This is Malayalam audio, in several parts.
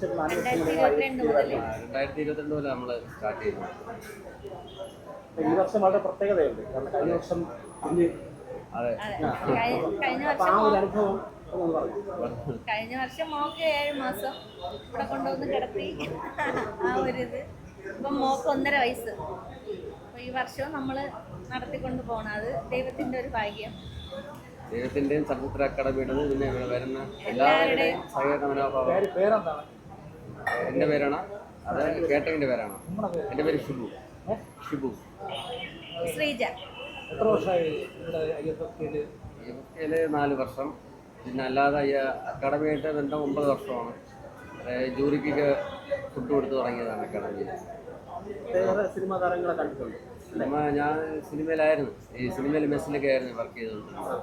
രണ്ടായിരത്തി ഇരുപത്തിരണ്ട് മുതൽ നമ്മൾ സ്റ്റാർട്ട് ചെയ്തു. ഈ വർഷം വളരെ പ്രത്യേകതയുണ്ട്. കാരണം കഴിഞ്ഞ വർഷം അതെ. അതെ. കഴിഞ്ഞ വർഷം ആ ഒരു അനുഭവം കഴിഞ്ഞ വർഷം മോക്ക് ഏഴ് മാസം. ഇവിടെ കൊണ്ടുവന്ന് കിടത്തി. ആ ഒരു ഇത്. ഇപ്പം മോക്ക് ഒന്നര വയസ്സ്. അപ്പൊ ഈ വർഷവും നമ്മൾ നടത്തിക്കൊണ്ട് പോകണം അത് ദൈവത്തിന്റെ ഒരു ഭാഗ്യം. ദൈവത്തിന്റെയും ചലച്ചിത്ര അക്കാദമിയുടെയും പിന്നെ വരുന്ന എല്ലാവരുടെയും സഹകരണ മനോഭാവം. എന്റെ പേരാണ്. അത് കേട്ടകിന്റെ പേരാണ്. എന്റെ പേര് ഷിബു. ഷിബു. ശ്രീജ. എത്ര വർഷമായി അയ്യപ്പത്തിൽ നാല് വർഷം. പിന്നെ അല്ലാതെ അയ്യ അക്കാഡമിയായിട്ട് ബന്ധം ഒമ്പത് വർഷമാണ്. അതായത് ജൂറിക്കൊക്കെ ഫുഡ് കൊടുത്ത് തുടങ്ങിയതാണ് അക്കാഡമിയിൽ സിനിമ സിനിമാ താരങ്ങളെ കണ്ടിട്ടുണ്ട്. സിനിമ ഞാൻ സിനിമയിലായിരുന്നു. ഈ സിനിമയിൽ മെസ്സിലൊക്കെ ആയിരുന്നു വർക്ക് ചെയ്തുകൊണ്ടിരുന്നത്.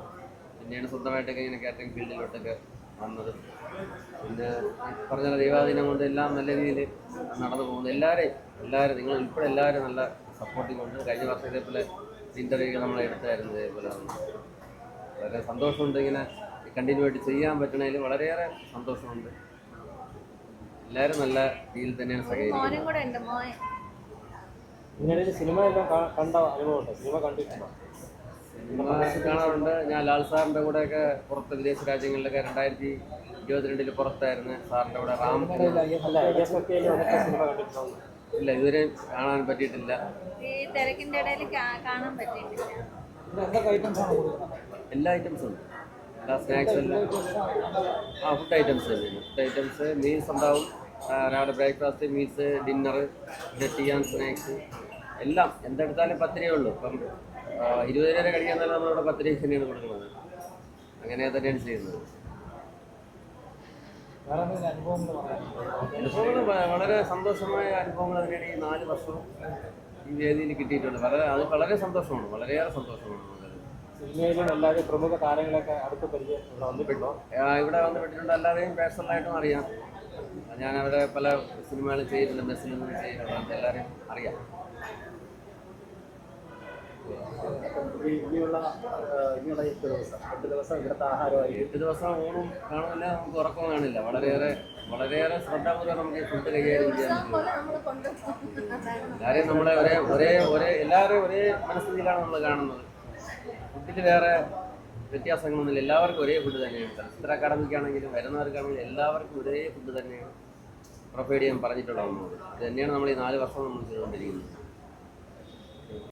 പിന്നെയാണ് സ്വന്തമായിട്ടൊക്കെ ഇങ്ങനെ കാറ്ററിംഗ് ഫീൽഡിലോട്ടൊക്കെ വന്നത്. പിന്നെ പറഞ്ഞ ദൈവാധീനം കൊണ്ട് എല്ലാം നല്ല രീതിയിൽ നടന്നു പോകുന്നു. എല്ലാവരെയും എല്ലാവരും നിങ്ങൾ ഉൾപ്പെടെ എല്ലാവരും നല്ല സപ്പോർട്ടിങ് ഉണ്ട് കഴിഞ്ഞ വർഷം ഇതേപോലെ ഇന്റർവ്യൂ നമ്മൾ എടുത്തായിരുന്നു ഇതേപോലെ. വളരെ സന്തോഷമുണ്ട് ഇങ്ങനെ കണ്ടിന്യൂ ആയിട്ട് ചെയ്യാൻ പറ്റണതിൽ വളരെയേറെ സന്തോഷമുണ്ട്. എല്ലാവരും നല്ല രീതിയിൽ തന്നെയാണ് സഹകരിക്കുന്നത്. സിനിമ എല്ലാം കണ്ട അനുഭവമുണ്ട്? സിനിമ കണ്ടിട്ടുണ്ടോ? കാണാറുണ്ട്. ഞാൻ ലാൽ സാറിന്റെ കൂടെയൊക്കെ പുറത്ത് വിദേശ രാജ്യങ്ങളിലൊക്കെ രണ്ടായിരത്തി ഇരുപത്തിരണ്ടിൽ പുറത്തായിരുന്നു സാറിന്റെ കൂടെ. റാം ഇല്ല ഇതുവരെ കാണാൻ പറ്റിയിട്ടില്ല. എല്ലാ ഐറ്റംസും ഉണ്ട്. എല്ലാ സ്നാക്സ് എല്ലാം. ആ ഫുഡ് ഐറ്റംസ് തന്നെയാണ് ഫുഡ് ഐറ്റംസ് മീൽസ് ഉണ്ടാവും. രാവിലെ ബ്രേക്ക്ഫാസ്റ്റ് മീൽസ് ഡിന്നർ പിന്നെ ടീ ആൻഡ് സ്നാക്സ് എല്ലാം എന്തെടുത്താലും പത്ത് ഉള്ളൂ. ഇപ്പം ആ, ഇരുപത് രൂപ വരെ കഴിക്കാൻ തന്നെ നമ്മളിവിടെ പത്ത് രൂപ തന്നെയാണ് കൊടുക്കുന്നത് അങ്ങനെ തന്നെയാണ് ചെയ്യുന്നത്. വളരെ സന്തോഷമായ അനുഭവങ്ങൾ തന്നെയാണ് ഈ നാല് വർഷവും ഈ വേദിയിൽ കിട്ടിയിട്ടുണ്ട്. വളരെ അത് വളരെ സന്തോഷമാണ്. വളരെയേറെ സന്തോഷമാണ് സിനിമയിലും എല്ലാവരും പ്രമുഖ താരങ്ങളൊക്കെ അടുത്ത് പരിചയം ഇവിടെ വന്നിട്ടുണ്ടോ? ഇവിടെ വന്ന് പെട്ടിട്ടുണ്ട് അല്ലാതെയും പേഴ്സണലായിട്ടും അറിയാം. ഞാൻ അവരെ പല സിനിമകളും ചെയ്തിട്ടുണ്ട്. ബസ്സിൽ നിന്നും ചെയ്തിട്ടുണ്ട് എല്ലാവരെയും അറിയാം. ഇനിയുള്ള ഇനിയുള്ള എട്ട് ദിവസം എട്ട് ദിവസം ഇവിടുത്തെ എട്ട് ദിവസം ഊണും കാണില്ല നമുക്ക് ഉറക്കം കാണില്ല. വളരെയേറെ വളരെയേറെ ശ്രദ്ധാപൂർവം നമുക്ക് ഫുഡ് കൈകാര്യം ചെയ്യാൻ എല്ലാവരെയും നമ്മളെ ഒരേ ഒരേ ഒരേ എല്ലാവരും ഒരേ മനസ്ഥിതിയിലാണ് നമ്മൾ കാണുന്നത്. ഫുഡിൽ വേറെ വ്യത്യാസങ്ങളൊന്നുമില്ല. എല്ലാവർക്കും ഒരേ ഫുഡ് തന്നെയാണ്. ചലച്ചിത്ര അക്കാദമിക്കാണെങ്കിലും വരുന്നവർക്കാണെങ്കിലും എല്ലാവർക്കും ഒരേ ഫുഡ് തന്നെയാണ്. പ്രൊവൈഡ് ചെയ്യാൻ പറഞ്ഞിട്ടുള്ളത് നമ്മളോട് ഇത് തന്നെയാണ് നമ്മൾ ഈ നാല് വർഷം നമ്മൾ ചെയ്തുകൊണ്ടിരിക്കുന്നത്.